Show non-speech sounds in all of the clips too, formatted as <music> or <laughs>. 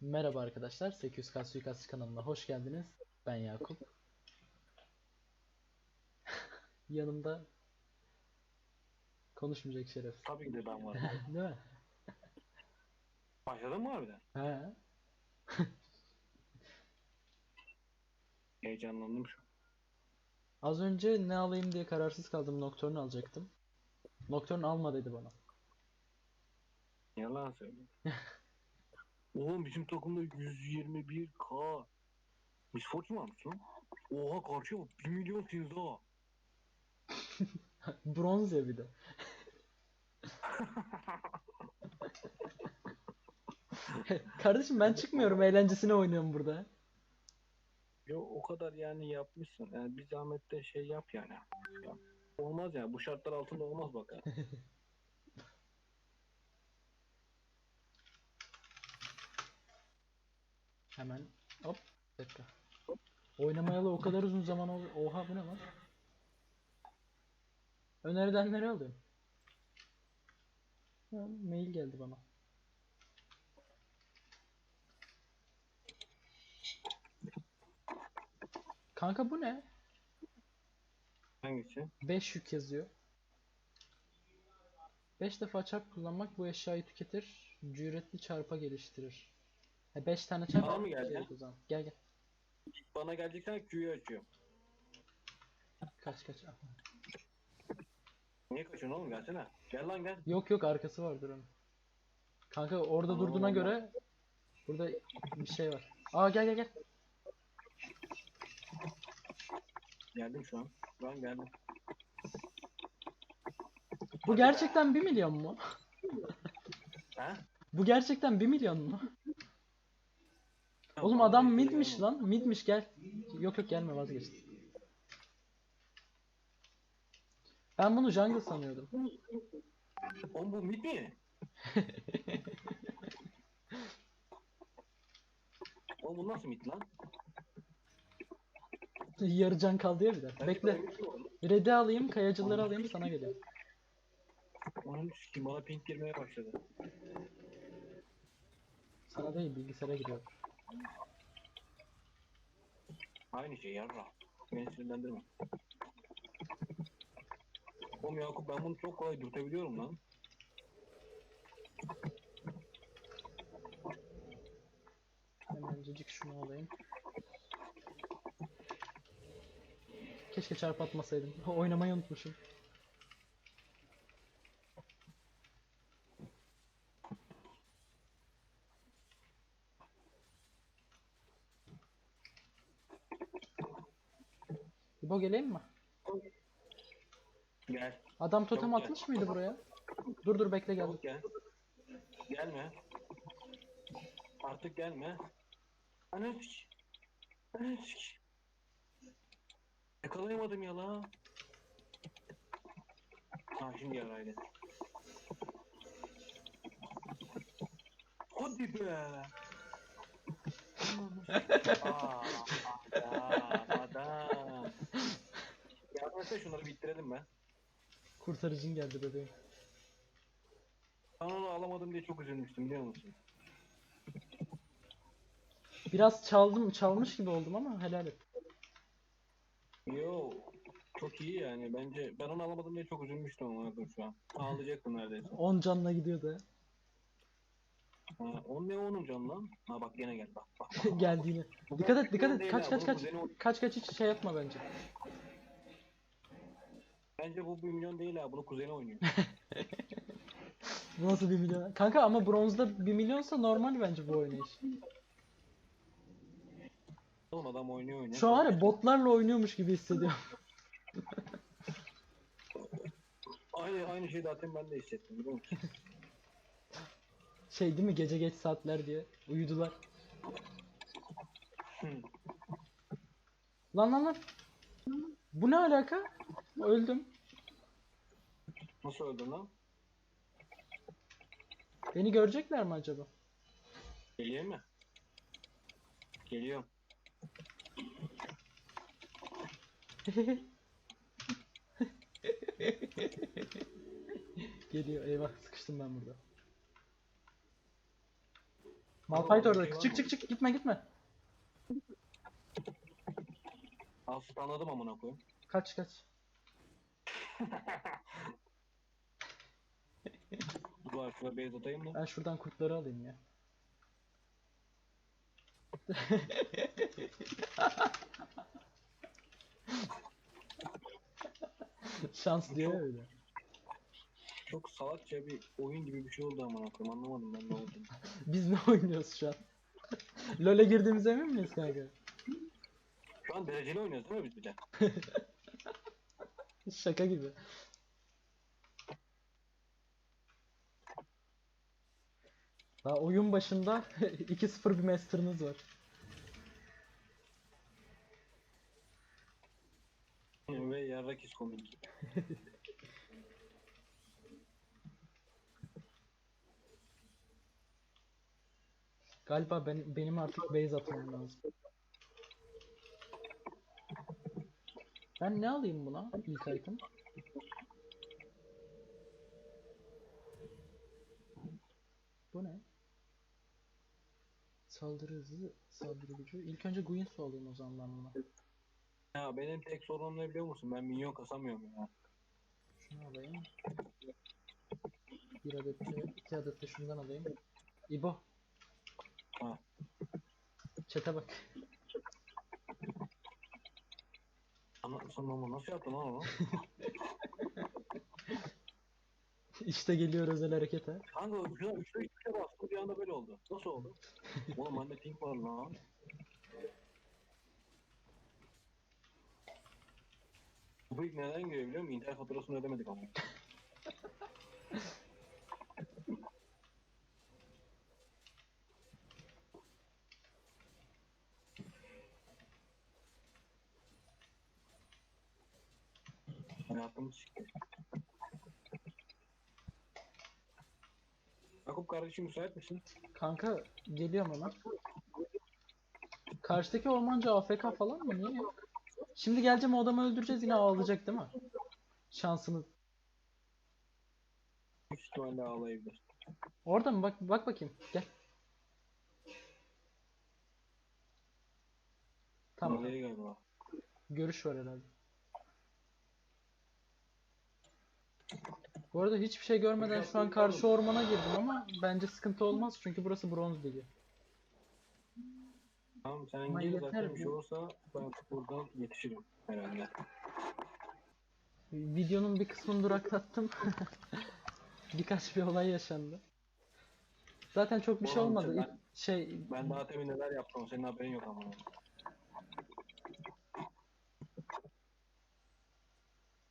Merhaba arkadaşlar, 800K Suikast kanalına hoş geldiniz. Ben Yakup. <laughs> Yanımda konuşmayacak şeref. Tabii ki de ben varım. <laughs> Değil mi? Başladın mı harbiden? He. <laughs> Heyecanlandım şu an. Az önce ne alayım diye kararsız kaldım. Nocturne alacaktım. Nocturne alma dedi bana. Yalan söylüyorum. Oğlum bizim takımda 121k. Miss Fortune varmış lan. Oha karşıya bak 1 milyon siniz daha. <laughs> Bronz ya bir de. <laughs> Kardeşim ben çıkmıyorum, eğlencesine oynuyorum burada. Yo o kadar yani yapmışsın. Yani bir zahmet de şey yap yani. Ya, olmaz ya bu şartlar altında olmaz bak ha. <laughs> Hemen hop bir dakika. Oynamayalı o kadar uzun zaman oldu. Oha bu ne lan? Önerilenleri alıyorum. Ha, mail geldi bana. Kanka bu ne? Hangisi? 5 yük yazıyor. 5 defa çarp kullanmak bu eşyayı tüketir. Cüretli çarpa geliştirir. 5 tane çarp. Bana mı geldi? O zaman. Gel gel. Bana geleceksen Q'yu açıyorum. Kaç kaç. Ah. Niye kaçıyorsun oğlum gelsene. Gel lan gel. Yok yok arkası vardır onun. Kanka orada Tamam, durduğuna göre burada bir şey var. Aa gel gel gel. Geldim şu an. Şu an geldim. Bu gerçekten 1 milyon mu? Ha? Bu gerçekten 1 milyon mu? Oğlum adam midmiş lan. Midmiş gel. Yok yok gelme vazgeçtim. Ben bunu jungle sanıyordum. Oğlum bu mid mi? <laughs> Oğlum bu nasıl mid lan? Yarı can kaldı ya bir de. Bekle. şey. Red'i alayım, kayacıları alayım sana geliyorum. Onun sikim bana pink girmeye başladı. Sana değil bilgisayara giriyor. Aynı şey yarra. Beni sinirlendirme. Oğlum Yakup ben bunu çok kolay dürtebiliyorum lan. Hemencecik şunu alayım. Keşke çarp atmasaydım. <laughs> Oynamayı unutmuşum. İbo geleyim mi? Gel. Adam totem Çabuk gel. atmış mıydı buraya? Dur dur bekle. Çabuk gel. Gelme. Artık gelme. Anı sik. Anı sik. Yakalayamadım ya la. Ha şimdi yaraydı. Hadi be. <laughs> Aa, adam, adam. Etsene şunları bitirelim ben. Kurtarıcın geldi bebeğim. Ben onu alamadım diye çok üzülmüştüm biliyor musun? Biraz çaldım, çalmış gibi oldum ama helal et. Yo, çok iyi yani bence. Ben onu alamadım diye çok üzülmüştüm ama bakın şu an. Ağlayacaktım neredeyse. <laughs> 10 canla gidiyordu. Ha, o ne onun can lan? Ha bak gene gel bak bak. <laughs> Geldi yine. Bu Dikkat bak, et, dikkat et. Kaç kaç kaç. Kaç kaç hiç şey yapma bence. Bence bu bir milyon değil ha. Bunu kuzeni oynuyor. <laughs> Nasıl bir milyon? Kanka ama bronzda 1 milyonsa normal bence bu oynayış. Oğlum adam oynuyor oynuyor. Şu an var ya botlarla oynuyormuş gibi hissediyorum. <laughs> Aynı aynı şeyi zaten ben de hissettim biliyor musun? Şey değil mi gece geç saatler diye uyudular. Lan lan lan. Bu ne alaka? Öldüm. Nasıl öldün lan? Beni görecekler mi acaba? Geliyor mu? Geliyor. <laughs> Geliyor eyvah sıkıştım ben burada. Malphite orada. Çık çık çık gitme gitme. Aslında anladım amına koyayım. Kaç kaç. <laughs> Var şurada base atayım mı? Ben şuradan kurtları alayım ya. <laughs> Şans diyor ya öyle. Çok salakça bir oyun gibi bir şey oldu koyayım. Anlamadım ben ne olduğunu. <laughs> Biz ne oynuyoruz şu an? <laughs> LoL'e girdiğimize emin miyiz kanka? Şu an dereceli oynuyoruz değil mi biz bir de? Şaka gibi. Daha oyun başında <laughs> 2-0 bir master'ınız var. Ve yarrak iskomik. Galiba ben, benim artık base atmam lazım. Ben ne alayım buna ilk item? Bu ne? Saldırı hızı, saldırı gücü. İlk önce Guinsoo alayım o zaman ben buna. Ya benim tek sorunum ne biliyor musun? Ben minyon kasamıyorum ya. Şunu alayım. Bir adet de, iki adet de şundan alayım. İbo. Ha. Çete bak. Anlatmasam ama nasıl yaptın lan onu? <laughs> işte geliyor özel harekete. Kanka şu an 3'te anda böyle oldu. Nasıl oldu? <laughs> Oğlum bende ping var lan. Bu ilk neden geliyor biliyor musun? İnternet faturasını ödemedik ama. <laughs> Hayatımı sikti. Kardeşim müsait misin? Kanka geliyorum hemen. Karşıdaki ormancı AFK falan mı? Niye? Şimdi geleceğim o adamı öldüreceğiz yine ağlayacak değil mi? Şansını. Büyük ihtimalle ağlayabilir. Orada mı? Bak bak bakayım. Gel. Tamam. Ağlayı galiba. Görüş var herhalde. Bu arada hiçbir şey görmeden şu an karşı ormana girdim ama bence sıkıntı olmaz çünkü burası bronz ligi. Tamam sen Ama gir yeter zaten bir şey bu. olursa ben buradan yetişirim herhalde. Videonun bir kısmını duraklattım. <laughs> Birkaç bir olay yaşandı. Zaten çok bir şey olmadı. ben- İlk şey Ben daha temin neler yaptım senin haberin yok ama.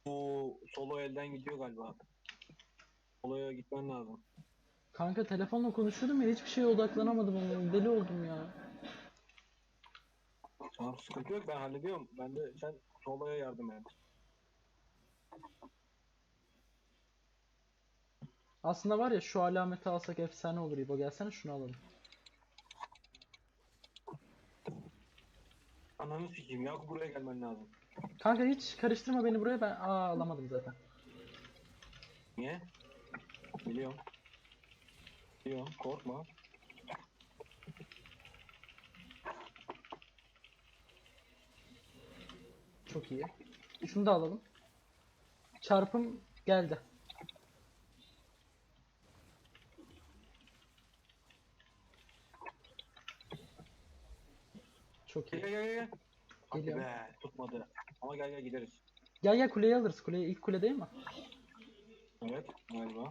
Bu solo elden gidiyor galiba. Solo'ya gitmen lazım. kanka telefonla konuşuyordum ya hiçbir şeye odaklanamadım ama deli oldum ya. Tamam sıkıntı yok ben hallediyorum. Ben de sen soloya yardım et. Aslında var ya şu alameti alsak efsane olur İbo gelsene şunu alalım. Ananı sikeyim ya buraya gelmen lazım. Kanka hiç karıştırma beni buraya ben aa alamadım zaten. Niye? Biliyorum. Biliyorum korkma. Çok iyi. Şunu da alalım. Çarpım geldi. Çok Gel iyi. gel gel gel. Hadi Geliyorum. be tutmadı. Ama gel gel gideriz. Gel gel kuleyi alırız. Kuleyi ilk kule değil mi? Evet galiba.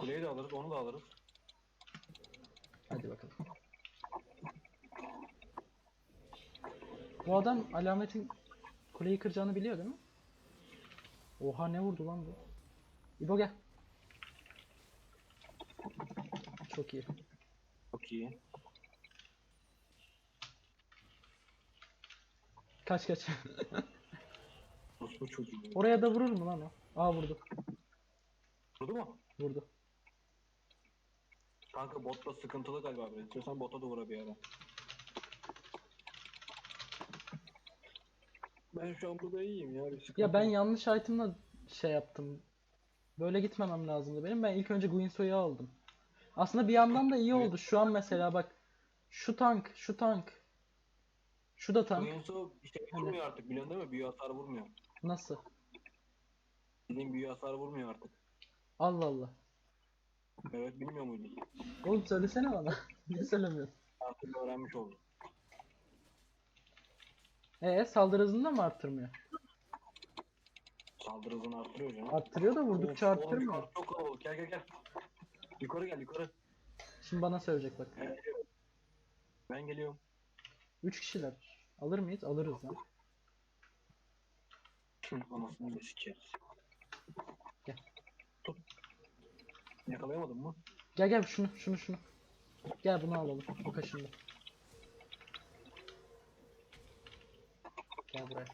Kuleyi de alırız onu da alırız. Hadi bakalım. Bu adam alametin kuleyi kıracağını biliyor değil mi? Oha ne vurdu lan bu? İbo gel. Çok iyi. Çok iyi. Kaç kaç. Çocuğu. Oraya da vurur mu lan o? Aa vurdu. Vurdu mu? Vurdu. Kanka botta sıkıntılı galiba biraz. İstiyorsan bota da vura bir ara. Ben şu an burada iyiyim ya. Bir sıkıntı Ya ben yok. yanlış item'la şey yaptım. Böyle gitmemem lazımdı benim. Ben ilk önce Guinsoo'yu aldım. Aslında bir yandan da iyi oldu. Şu an mesela bak Şu tank, şu tank. Şu da tank. Oyuncu işte vurmuyor artık biliyorsun değil mi? Büyü hasar vurmuyor. Nasıl? Dediğim büyü hasar vurmuyor artık. Allah Allah. Evet bilmiyor muydun? Oğlum söylesene bana. <laughs> Niye söylemiyorsun? Artık öğrenmiş oldum. Ee saldırı hızını da mı arttırmıyor? Saldırı hızını arttırıyor canım. Arttırıyor da vurdukça oğlum arttırmıyor. Çok kalabalık. Gel gel gel. Yukarı gel yukarı. Şimdi bana söyleyecek bak. Ben geliyorum. Ben geliyorum. 3 kişiler. Alır mıyız? Alırız lan. Anasını da sikeriz. Gel. Tut. Yakalayamadın mı? Gel gel şunu şunu şunu. Gel bunu alalım. Bu kaşındı. Gel buraya.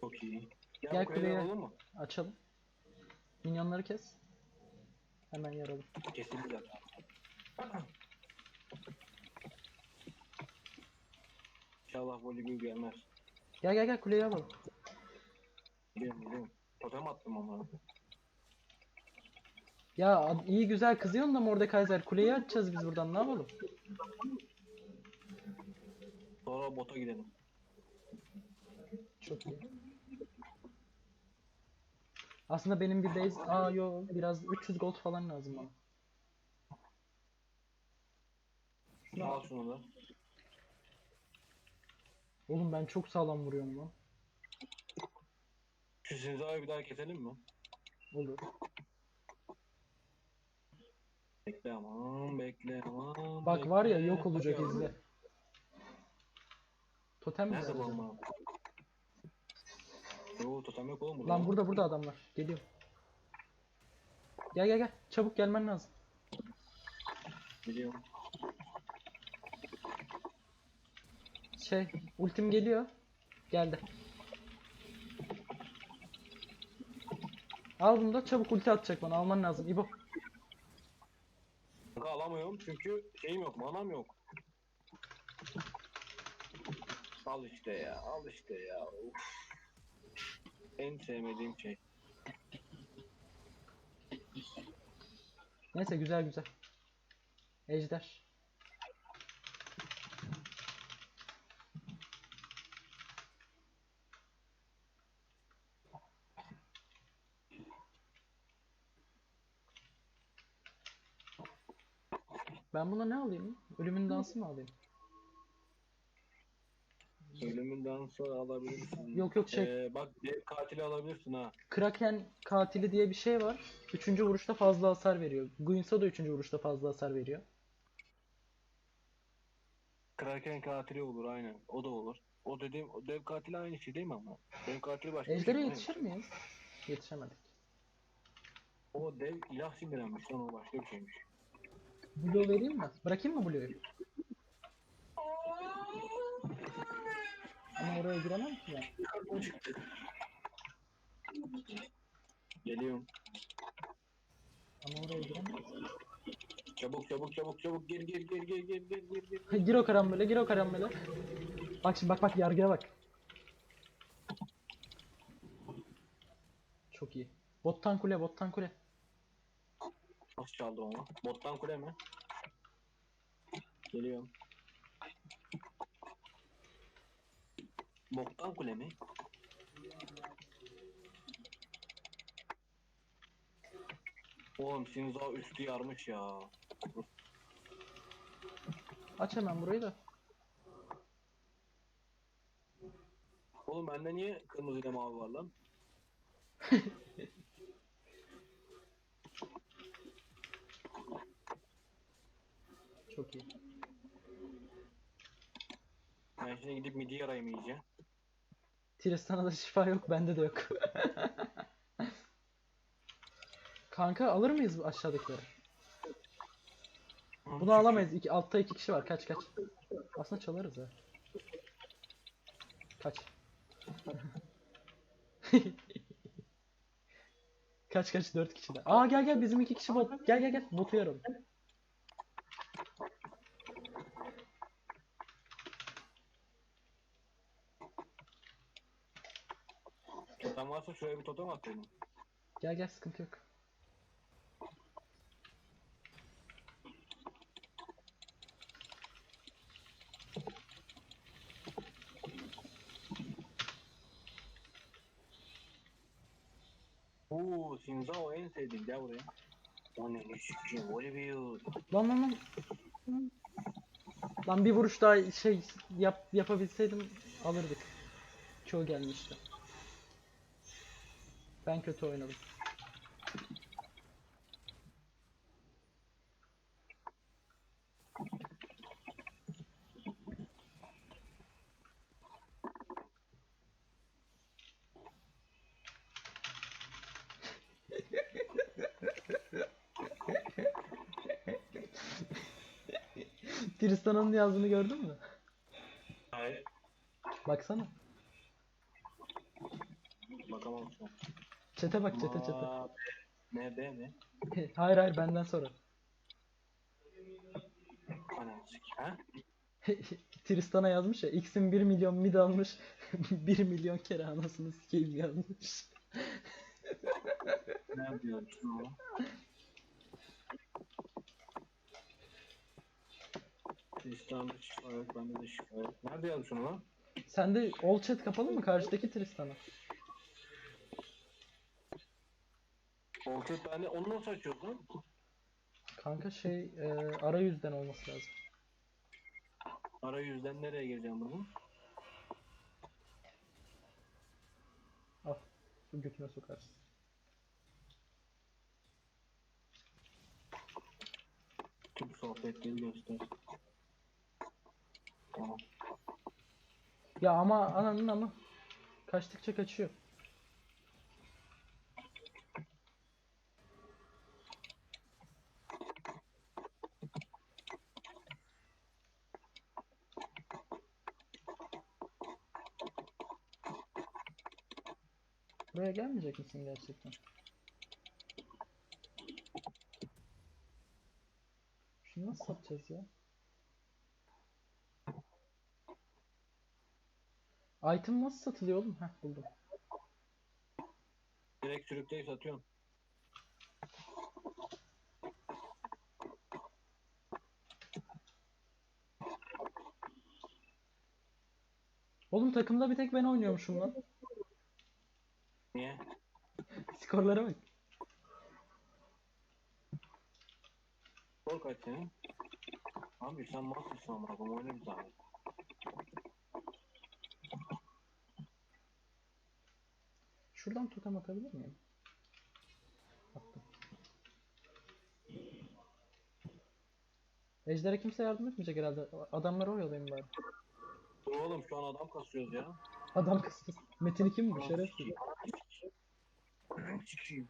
Çok iyi. Gel, Gel bu kuleyi kuleye. alalım mı? Açalım. Minyonları kes. Hemen yaralım. Kesildi zaten. İnşallah voley gelmez. Gel gel gel kuleyi alalım. Biliyorum biliyorum. Totem attım ama. Ya iyi güzel kızıyorsun da Mordekaiser kuleyi açacağız biz buradan ne yapalım? Sonra bota gidelim. Çok iyi. Aslında benim bir base... Aa yo biraz 300 gold falan lazım bana. Şunu al. Al şunu da. Oğlum ben çok sağlam vuruyorum lan. Şu Zinza'yı bir daha keselim mi? Olur. Bekle aman bekle aman. Bak var ya bekle. yok olacak Hadi izle. Totem mi Nerede bu ama? Yo totem yok oğlum burada. Lan burada burada adamlar. Geliyor. Gel gel gel. Çabuk gelmen lazım. Biliyorum. Şey, ultim geliyor. Geldi. Al bunu da çabuk ulti atacak bana. Alman lazım. İbo. Kanka alamıyorum çünkü şeyim yok, manam yok. Al işte ya, al işte ya. Uf. En sevmediğim şey. Neyse güzel güzel. Ejder. Ben buna ne alayım? Ölümün dansı mı alayım? Ölümün dansı alabilirsin. Yok, yok, şey- Ee, bak dev katili alabilirsin ha. Kraken katili diye bir şey var. Üçüncü vuruşta fazla hasar veriyor. Guinsoo da üçüncü vuruşta fazla hasar veriyor. Kraken katili olur aynen. O da olur. O dediğim o dev katili aynı şey değil mi ama? Dev katili başka bir Ejder'e şey yetişir miyiz? Yetişemedik. O dev ilah sindirenmiş o başka bir şeymiş. Blue vereyim mi? Bırakayım mı Blue'yu? Ama oraya giremem ki ben. Geliyorum. Ama oraya giremem. Çabuk çabuk çabuk çabuk gir gir gir gir gir gir gir gir. gir o karambole, gir o karambole. Bak şimdi bak bak yargıya bak. Çok iyi. Bottan kule, bottan kule. Nasıl çaldı onu? Bottan kule mi? Geliyorum. Boktan kule mi? Oğlum Sinza üstü yarmış ya. Aç hemen burayı da. Oğlum bende niye kırmızı ile mavi var lan? <laughs> Çok iyi. Ben şimdi gidip midi yarayım iyice. Tristan'a da şifa yok, bende de yok. Kanka alır mıyız bu aşağıdakileri? Bunu alamayız. İki, altta iki kişi var. Kaç kaç. Aslında çalarız ha. Kaç. <laughs> kaç kaç dört kişi de. Aa gel gel bizim iki kişi bot. Gel gel gel. Botu yaralım. Yasuo şöyle bir totem at. Gel gel sıkıntı yok. Oo, Shinzao en sevdiğim gel buraya. O ne ne sikiyim öyle bir yıl. Lan lan lan. Lan bir vuruş daha şey yap, yapabilseydim alırdık. Çoğu gelmişti. Ben kötü oynadım. Tristan'ın yazdığını gördün mü? Hayır. Baksana. Bakamam şu an. Çete bak çete çete. Ne be ne? hayır hayır benden sonra. Anam sik. Ha? <laughs> Tristan'a yazmış ya X'in 1 milyon mid almış <laughs> 1 milyon kere anasını sikeyim yazmış. Ne yapıyorsun oğlum? Tristan'da şikayet, bende de şikayet. Nerede yazmışsın lan? Sende all chat kapalı mı karşıdaki Tristan'a? Orta tane onu nasıl açıyorsun? Kanka şey e, arayüzden olması lazım. Arayüzden nereye gireceğim bunu? Al. Bu götüne sokarsın. Tüm sohbetleri göster. Tamam. Ya ama ananın ama kaçtıkça kaçıyor. Gelmeyecek misin gerçekten? Şunu nasıl satacağız ya? Item nasıl satılıyor oğlum? Heh buldum. Direkt sürükleyip satıyorum. Oğlum takımda bir tek ben oynuyormuşum lan. Niye? Skorlara bak. Skor kaç senin? Abi sen mastersın ama bak oyna bir tane. Şuradan totem atabilir miyim? Attım. Ejder'e kimse yardım etmeyecek herhalde. Adamları oyalayayım bari. Dur oğlum şu an adam kasıyoruz ya. Adam kısmı. Metin kim bu şerefsiz. Sikiyim.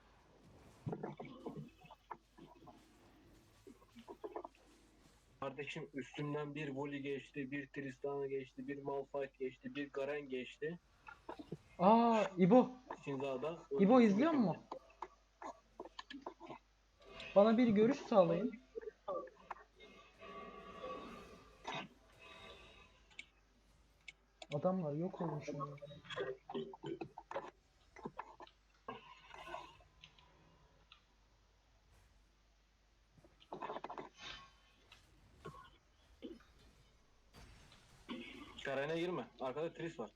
Kardeşim üstümden bir Voli geçti, bir Tristana geçti, bir Malphite geçti, bir Garen geçti. Aa İbo. Shinza'da. İbo izliyor mu? Bana bir görüş sağlayın. Adamlar yok olmuş. Garen'e girme. Arkada Tris var.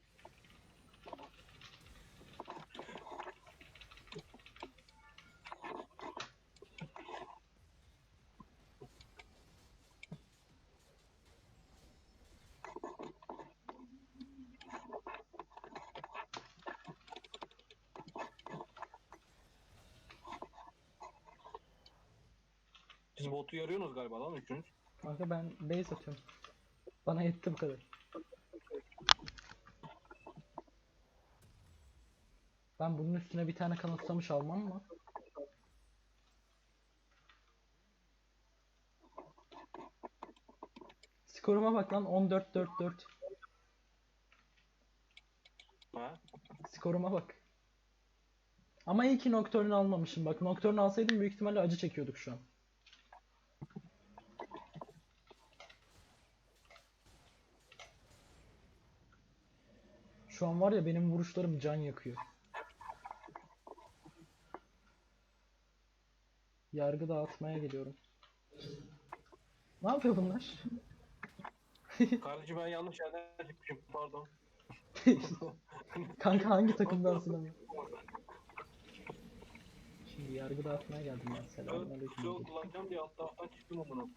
Siz botu yarıyorsunuz galiba lan üçünüz. Kanka ben base atıyorum. Bana yetti bu kadar. Ben bunun üstüne bir tane kanıtsamış almam mı? Skoruma bak lan 14-4-4. Ha? Skoruma bak. Ama iyi ki Nocturne'u almamışım. Bak Nocturne'u alsaydım büyük ihtimalle acı çekiyorduk şu an. Şu an var ya benim vuruşlarım can yakıyor. Yargı dağıtmaya geliyorum. Ne yapıyor bunlar? <laughs> Kardeşim ben yanlış yerden çıkmışım. Pardon. <laughs> Kanka hangi takımdansın ama? Şimdi yargı dağıtmaya geldim ben. Selamünaleyküm. Çok kullanacağım diye alt taraftan çıktım amına.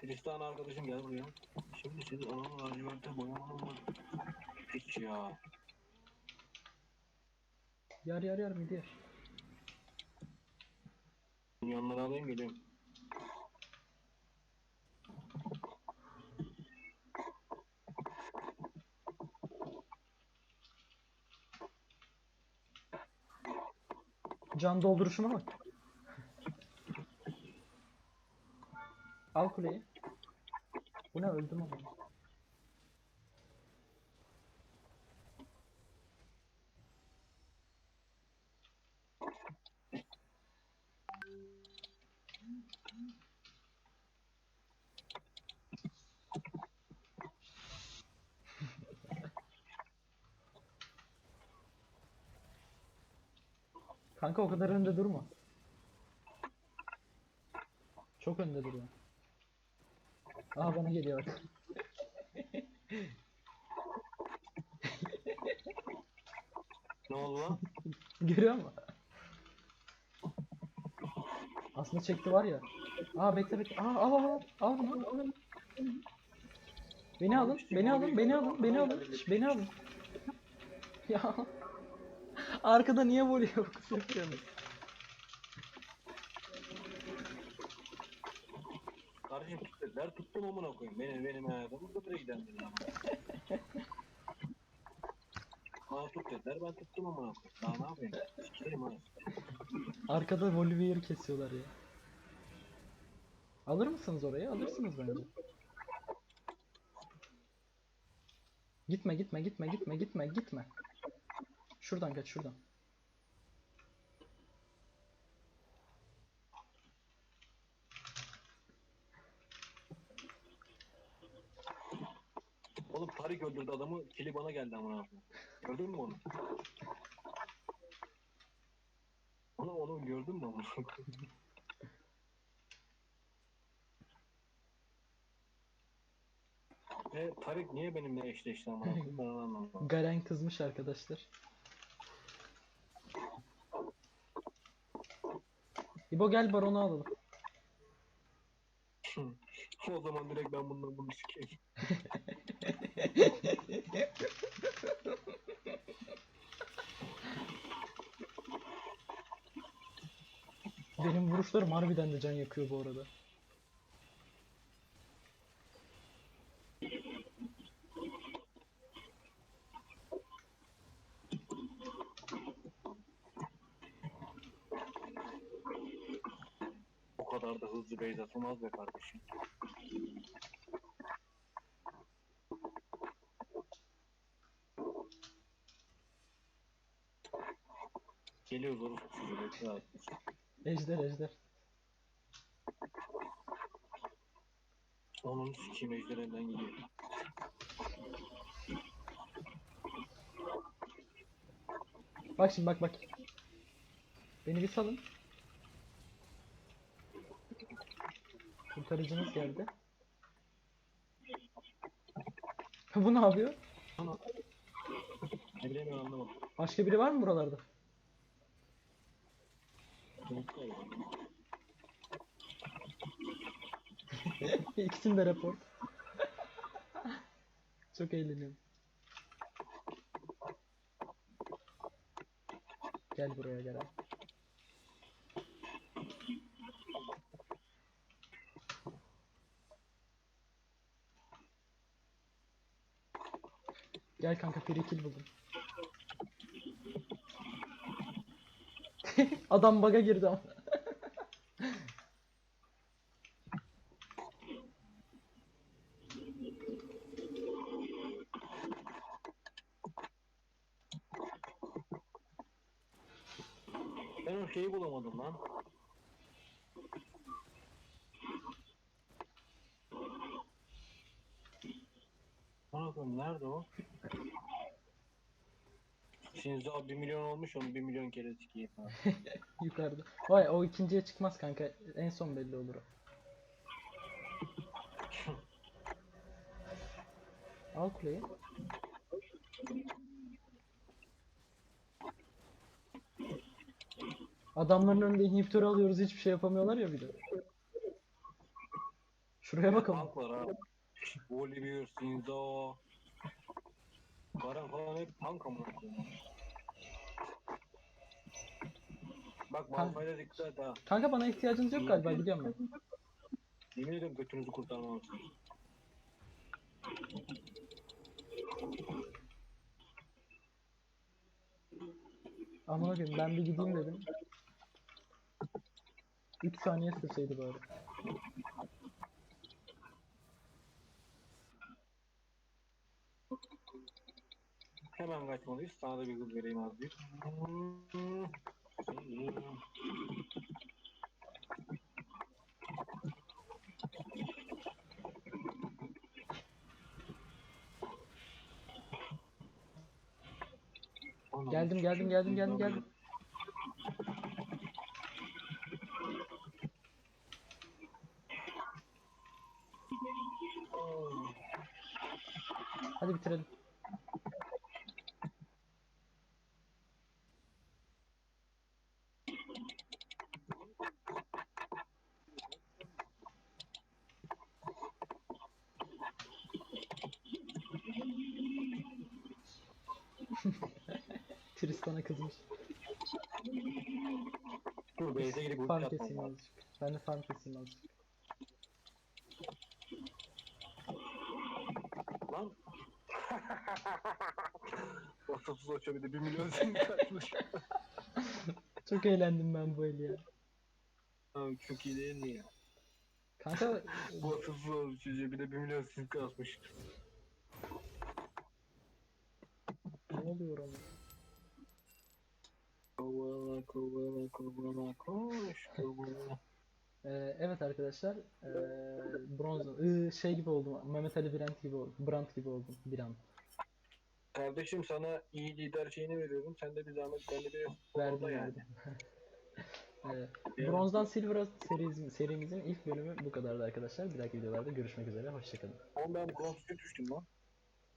Tristan arkadaşım gel buraya. Şimdi siz anamı laciverte boyamanı var. Hiç ya. Yar yar yar mı diyor. Yanları alayım geliyorum. Can dolduruşuma bak. Al kuleyi. Bu ne öldüm ama. Kanka o kadar önde durma. Çok önde duruyor. Aa bana geliyor bak. Ne oldu lan? <laughs> Görüyor musun? Aslında çekti var ya. Aa bekle bekle. Aa al al al. Al bunu, al. Beni alın, beni alın, beni alın, beni alın. Beni alın. Ya. Arkada niye vuruyor? <laughs> Yapıyorum. Kardeşim tuttular tuttum amına koyayım. Benim benim hayatımı götüre giden. Bana tut dediler ben tuttum amına koyayım. Daha ne yapayım? Sikeyim ha. Arkada Volibear'ı kesiyorlar ya. Alır mısınız orayı? Alırsınız bence. Gitme gitme gitme gitme gitme gitme. Şuradan kaç şuradan. Oğlum Tarik öldürdü adamı. Kili bana geldi amına koyayım. Gördün mü onu? Onu onu gördün mü amına koyayım? <laughs> E Tarik niye benimle eşleşti amına koyayım ben onu anlamadım. Garen kızmış arkadaşlar. İbo gel baronu alalım. <laughs> o zaman direkt ben bundan bunu sikeyim. Benim vuruşlarım harbiden de can yakıyor bu arada. O kadar da hızlı beyz oğlum. Sizi bekle abi. Ejder ejder. Onun sikiyim ejder elden gidiyor. Bak şimdi bak bak. Beni bir salın. Kurtarıcınız geldi. Bu ne yapıyor? Ne bileyim ben anlamadım. Başka biri var mı buralarda? <laughs> İkisini de report. <laughs> Çok eğleniyorum. Gel buraya gel. abi. Gel kanka kill buldum. <laughs> Adam bug'a girdi ama. Ben o şeyi bulamadım lan. Bana koyayım nerede o? Abi 1 milyon olmuş onu 1 milyon kere sikeyim. <laughs> Yukarıda. Vay o ikinciye çıkmaz kanka. En son belli olur o. <laughs> Al kuleyi. Adamların önünde inhibitörü alıyoruz hiçbir şey yapamıyorlar ya bir de. Şuraya bakalım. Tank var ha. Volibear, Sinzo. Karan falan hep tank amına. Bak Tank. Malphite'e dikkat et ha. Kanka bana ihtiyacınız yok galiba gidiyorum ben. Yemin ediyorum götünüzü kurtarmam. Amına koyayım ben bir gideyim dedim. 3 saniye sürseydi bari. Hemen kaçmalıyız. Sana da bir hız vereyim az bir. Geldim geldim geldim geldim geldim. Hadi bitirelim. Tristan'a kızmış. Dur base'e gidip ulti Farm atmam keseyim azıcık. Ben de farm keseyim azıcık. Lan. <laughs> Vasıfsız açıyor bir de 1 milyon sen kaçmış. <laughs> Çok eğlendim ben bu eli ya. Abi çok iyi değil mi ya? Kanka <laughs> Vasıfsız açıyor bir de 1 milyon sim kasmış. ne oluyor ama? Kovala kovala kovala koş kovala. Ee, evet arkadaşlar, ee, bronz, Iı, şey gibi oldum, Mehmet Ali Birant gibi oldum, Brandt gibi oldum, bir an. Kardeşim sana iyi lider şeyini veriyorum. Sen de bir zahmet ben de bir Verdim yani. verdim. <laughs> Ee. Bronzdan Silver'a serimiz, serimizin ilk bölümü bu kadardı arkadaşlar. Bir dahaki videolarda görüşmek üzere, hoşçakalın. Oğlum ben bronz düştüm lan.